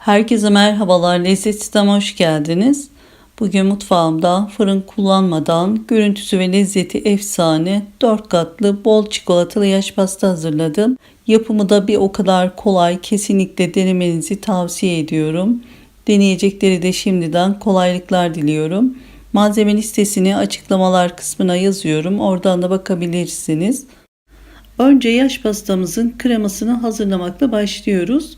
Herkese merhabalar. Lezzet Sistem'e hoş geldiniz. Bugün mutfağımda fırın kullanmadan görüntüsü ve lezzeti efsane 4 katlı bol çikolatalı yaş pasta hazırladım. Yapımı da bir o kadar kolay. Kesinlikle denemenizi tavsiye ediyorum. Deneyecekleri de şimdiden kolaylıklar diliyorum. Malzeme listesini açıklamalar kısmına yazıyorum. Oradan da bakabilirsiniz. Önce yaş pastamızın kremasını hazırlamakla başlıyoruz.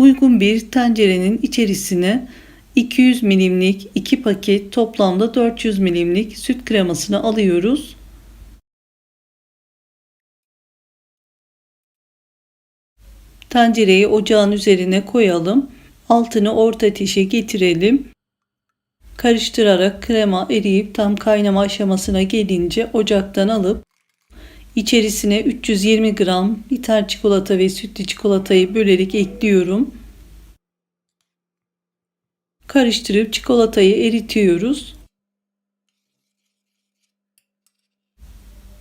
Uygun bir tencerenin içerisine 200 milimlik 2 paket toplamda 400 milimlik süt kremasını alıyoruz. Tencereyi ocağın üzerine koyalım. Altını orta ateşe getirelim. Karıştırarak krema eriyip tam kaynama aşamasına gelince ocaktan alıp içerisine 320 gram bitter çikolata ve sütlü çikolatayı bölerek ekliyorum. Karıştırıp çikolatayı eritiyoruz.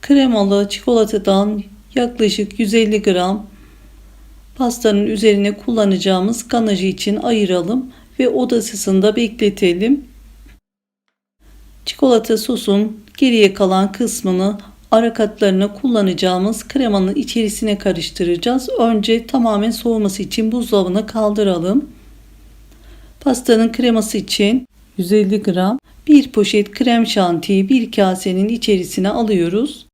Kremalı çikolatadan yaklaşık 150 gram pastanın üzerine kullanacağımız ganajı için ayıralım ve oda ısısında bekletelim. Çikolata sosun geriye kalan kısmını ara katlarına kullanacağımız kremanın içerisine karıştıracağız. Önce tamamen soğuması için buzdolabına kaldıralım. Pastanın kreması için 150 gram bir poşet krem şantiyi bir kasenin içerisine alıyoruz.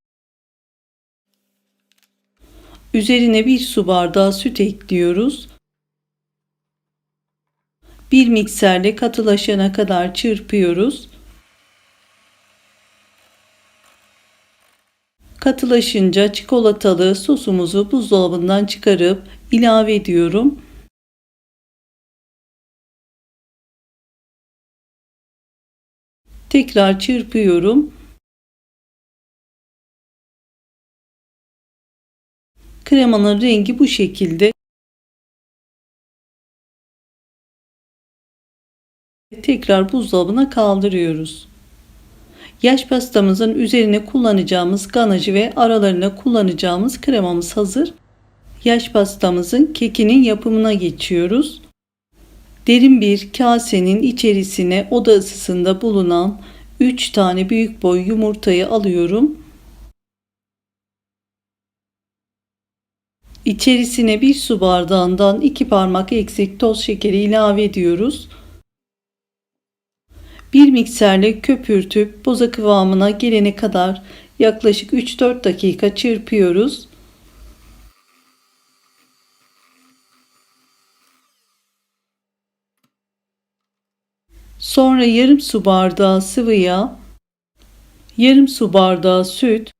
Üzerine bir su bardağı süt ekliyoruz. Bir mikserle katılaşana kadar çırpıyoruz. Katılaşınca çikolatalı sosumuzu buzdolabından çıkarıp ilave ediyorum. Tekrar çırpıyorum. Kremanın rengi bu şekilde. Tekrar buzdolabına kaldırıyoruz. Yaş pastamızın üzerine kullanacağımız ganajı ve aralarına kullanacağımız kremamız hazır. Yaş pastamızın kekinin yapımına geçiyoruz. Derin bir kasenin içerisine oda ısısında bulunan 3 tane büyük boy yumurtayı alıyorum. İçerisine bir su bardağından 2 parmak eksik toz şekeri ilave ediyoruz. Bir mikserle köpürtüp boza kıvamına gelene kadar yaklaşık 3-4 dakika çırpıyoruz. Sonra yarım su bardağı sıvı yağ, yarım su bardağı süt,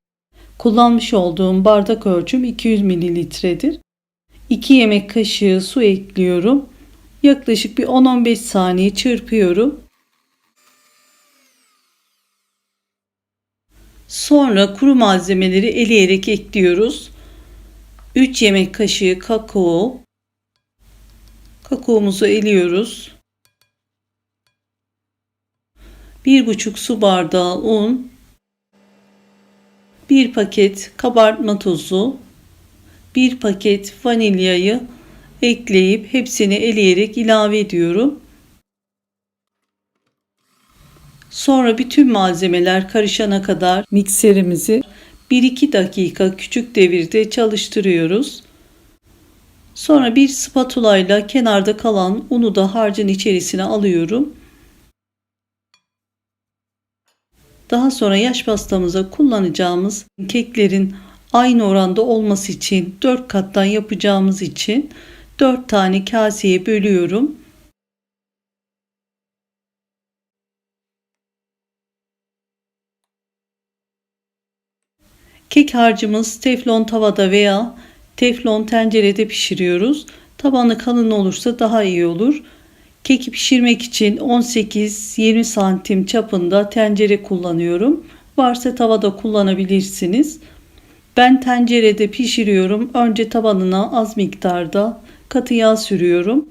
kullanmış olduğum bardak ölçüm 200 mililitredir. 2 yemek kaşığı su ekliyorum. Yaklaşık bir 10-15 saniye çırpıyorum. Sonra kuru malzemeleri eleyerek ekliyoruz. 3 yemek kaşığı kakao. Kakaomuzu eliyoruz. 1,5 su bardağı un, 1 paket kabartma tozu, 1 paket vanilyayı ekleyip hepsini eleyerek ilave ediyorum. Sonra bütün malzemeler karışana kadar mikserimizi 1-2 dakika küçük devirde çalıştırıyoruz. Sonra bir spatula ile kenarda kalan unu da harcın içerisine alıyorum. Daha sonra yaş pastamıza kullanacağımız keklerin aynı oranda olması için 4 kattan yapacağımız için 4 tane kaseye bölüyorum. Kek harcımız teflon tavada veya teflon tencerede pişiriyoruz. Tabanı kalın olursa daha iyi olur. Keki pişirmek için 18-20 santim çapında tencere kullanıyorum. Varsa tavada kullanabilirsiniz. Ben tencerede pişiriyorum. Önce tabanına az miktarda katı yağ sürüyorum.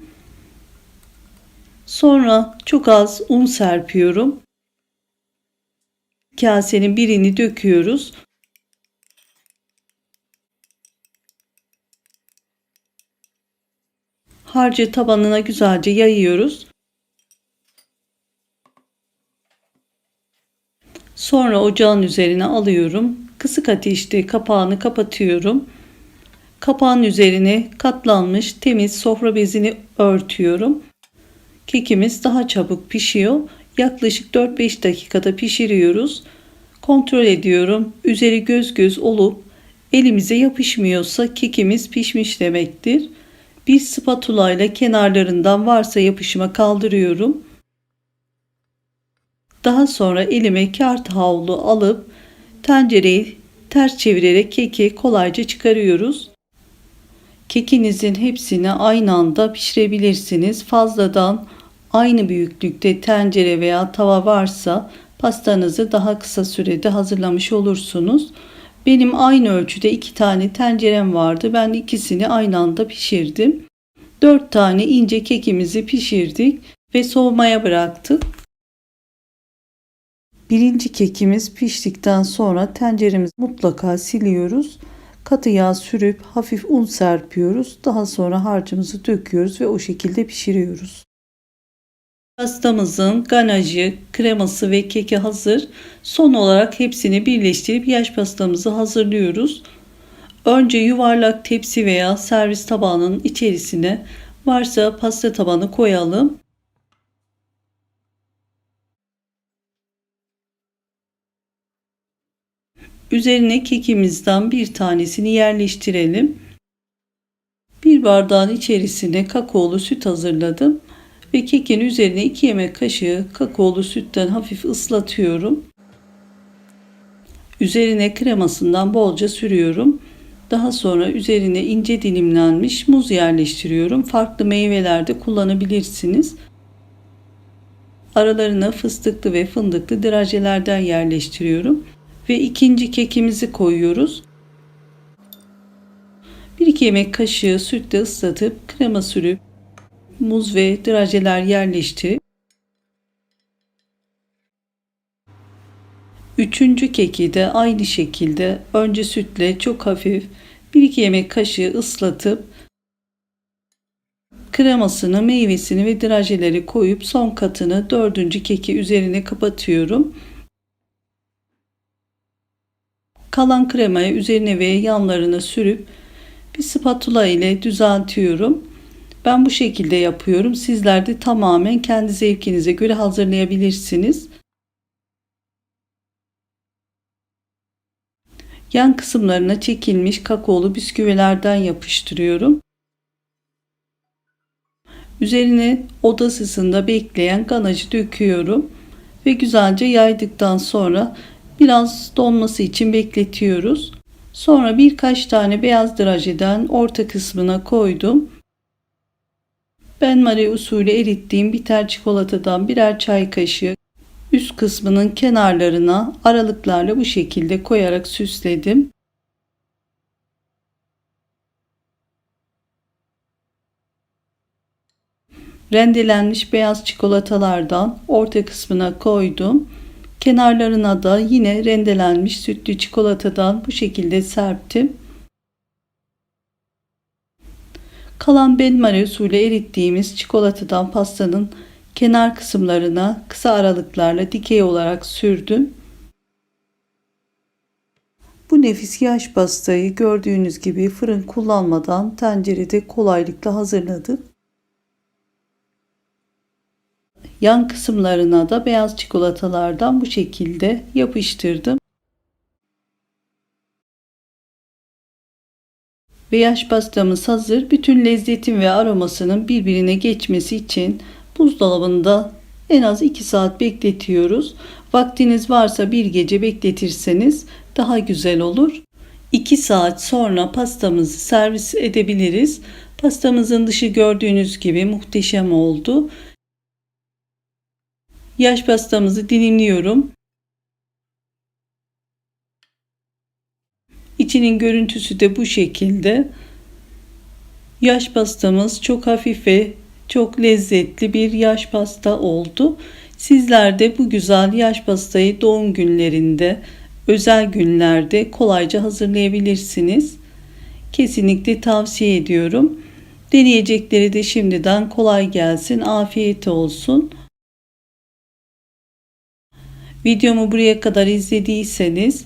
Sonra çok az un serpiyorum. Kasenin birini döküyoruz. Harcı tabanına güzelce yayıyoruz. Sonra ocağın üzerine alıyorum. Kısık ateşte kapağını kapatıyorum. Kapağın üzerine katlanmış temiz sofra bezini örtüyorum. Kekimiz daha çabuk pişiyor. Yaklaşık 4-5 dakikada pişiriyoruz. Kontrol ediyorum. Üzeri göz göz olup elimize yapışmıyorsa kekimiz pişmiş demektir. Bir spatula ile kenarlarından varsa yapışıma kaldırıyorum. Daha sonra elime kağıt havlu alıp tencereyi ters çevirerek keki kolayca çıkarıyoruz. Kekinizin hepsini aynı anda pişirebilirsiniz. Fazladan aynı büyüklükte tencere veya tava varsa pastanızı daha kısa sürede hazırlamış olursunuz. Benim aynı ölçüde iki tane tencerem vardı. Ben ikisini aynı anda pişirdim. Dört tane ince kekimizi pişirdik ve soğumaya bıraktık. Birinci kekimiz piştikten sonra tenceremizi mutlaka siliyoruz. Katı yağ sürüp hafif un serpiyoruz. Daha sonra harcımızı döküyoruz ve o şekilde pişiriyoruz. Pastamızın ganajı, kreması ve keki hazır. Son olarak hepsini birleştirip yaş pastamızı hazırlıyoruz. Önce yuvarlak tepsi veya servis tabağının içerisine varsa pasta tabanı koyalım. Üzerine kekimizden bir tanesini yerleştirelim. Bir bardağın içerisine kakaolu süt hazırladım ve kekin üzerine 2 yemek kaşığı kakaolu sütten hafif ıslatıyorum. Üzerine kremasından bolca sürüyorum. Daha sonra üzerine ince dilimlenmiş muz yerleştiriyorum. Farklı meyvelerde kullanabilirsiniz. Aralarına fıstıklı ve fındıklı drajelerden yerleştiriyorum. Ve ikinci kekimizi koyuyoruz. 1-2 yemek kaşığı sütle ıslatıp krema sürüp muz ve drajeler yerleştirip Üçüncü keki de aynı şekilde önce sütle çok hafif 1-2 yemek kaşığı ıslatıp kremasını, meyvesini ve drajeleri koyup son katını dördüncü keki üzerine kapatıyorum. Kalan kremayı üzerine ve yanlarına sürüp bir spatula ile düzeltiyorum. Ben bu şekilde yapıyorum. Sizler de tamamen kendi zevkinize göre hazırlayabilirsiniz. Yan kısımlarına çekilmiş kakaolu bisküvilerden yapıştırıyorum. Üzerine oda ısısında bekleyen ganajı döküyorum ve güzelce yaydıktan sonra biraz donması için bekletiyoruz. Sonra birkaç tane beyaz drajeden orta kısmına koydum. Ben Marie usulü erittiğim bitter çikolatadan birer çay kaşığı üst kısmının kenarlarına aralıklarla bu şekilde koyarak süsledim. Rendelenmiş beyaz çikolatalardan orta kısmına koydum. Kenarlarına da yine rendelenmiş sütlü çikolatadan bu şekilde serptim. Kalan benmari usulü erittiğimiz çikolatadan pastanın kenar kısımlarına kısa aralıklarla dikey olarak sürdüm. Bu nefis yaş pastayı gördüğünüz gibi fırın kullanmadan tencerede kolaylıkla hazırladık. Yan kısımlarına da beyaz çikolatalardan bu şekilde yapıştırdım. Ve yaş pastamız hazır. Bütün lezzetin ve aromasının birbirine geçmesi için buzdolabında en az 2 saat bekletiyoruz. Vaktiniz varsa bir gece bekletirseniz daha güzel olur. 2 saat sonra pastamızı servis edebiliriz. Pastamızın dışı gördüğünüz gibi muhteşem oldu. Yaş pastamızı dilimliyorum. İçinin görüntüsü de bu şekilde. Yaş pastamız çok hafif ve çok lezzetli bir yaş pasta oldu. Sizler de bu güzel yaş pastayı doğum günlerinde, özel günlerde kolayca hazırlayabilirsiniz. Kesinlikle tavsiye ediyorum. Deneyecekleri de şimdiden kolay gelsin, afiyet olsun. Videomu buraya kadar izlediyseniz,